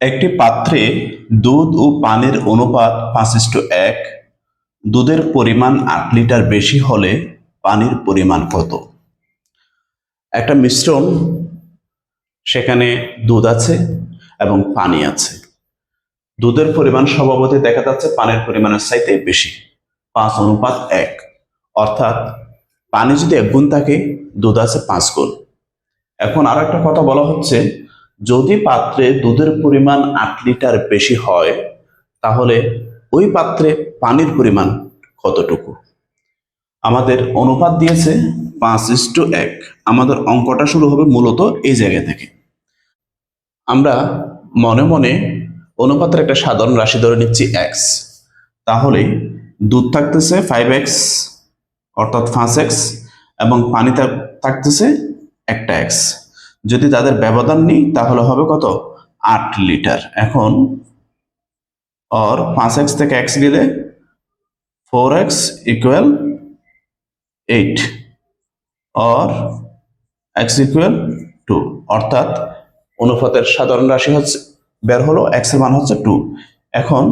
একটি পাত্রে দুধ ও পানির অনুপাত পাঁচ ইস্টু এক। দুধের পরিমাণ আট লিটার বেশি হলে পানির পরিমাণ কত? একটা মিশ্রণ, সেখানে দুধ আছে এবং পানি আছে। দুধের পরিমাণ স্বভাবতই দেখা যাচ্ছে পানির পরিমাণের চাইতে বেশি, পাঁচ অনুপাত এক। অর্থাৎ পানি যদি এক গুণ থাকে, দুধ আছে পাঁচ গুণ। এখন আর একটা কথা বলা হচ্ছে যদি পাত্রে দুধের পরিমাণ আট লিটার বেশি হয়, তাহলে ওই পাত্রে পানির পরিমাণ কতটুকু? আমাদের অনুপাত দিয়েছে পাঁচ ইস্টু এক। আমাদের অঙ্কটা শুরু হবে মূলত এই জায়গা থেকে। আমরা মনে মনে অনুপাতের একটা সাধারণ রাশি ধরে নিচ্ছি এক্স তাহলে দুধ থাকতেছে ফাইভ এক্স অর্থাৎ পাঁচ এক্স এবং পানি থাকতেছে একটা এক্স যদি তাদের ব্যবধান নিই, তাহলে হবে কত? আট লিটার। এখন অর পাঁচ এক্স থেকে এক্স গেলে four x equal eight or x equal two অর্থাৎ অনুপাতের সাধারণ রাশি হচ্ছে, বের হলো, এক্সের মান হচ্ছে টু এখন,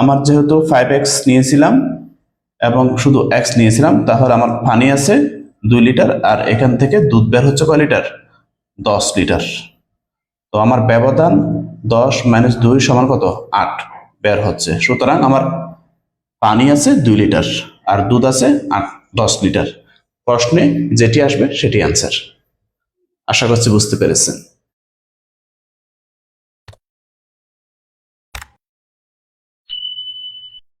আমার যেহেতু ফাইভ এক্স নিয়েছিলাম, এবং শুধু এক্স নিয়েছিলাম, তাহলে আমার পানি আছে দুই লিটার, আর এখান থেকে দুধ বের হচ্ছে কয় লিটার? দশ লিটার। তো আমার ব্যবধান দশ মাইনাস দুই সমান কত? আট বের হচ্ছে। সুতরাং আমার পানি আছে দুই লিটার আর দুধ আছে আট, দশ লিটার। প্রশ্নে যেটি আসবে সেটি অ্যান্সার আশা করছি বুঝতে পেরেছেন।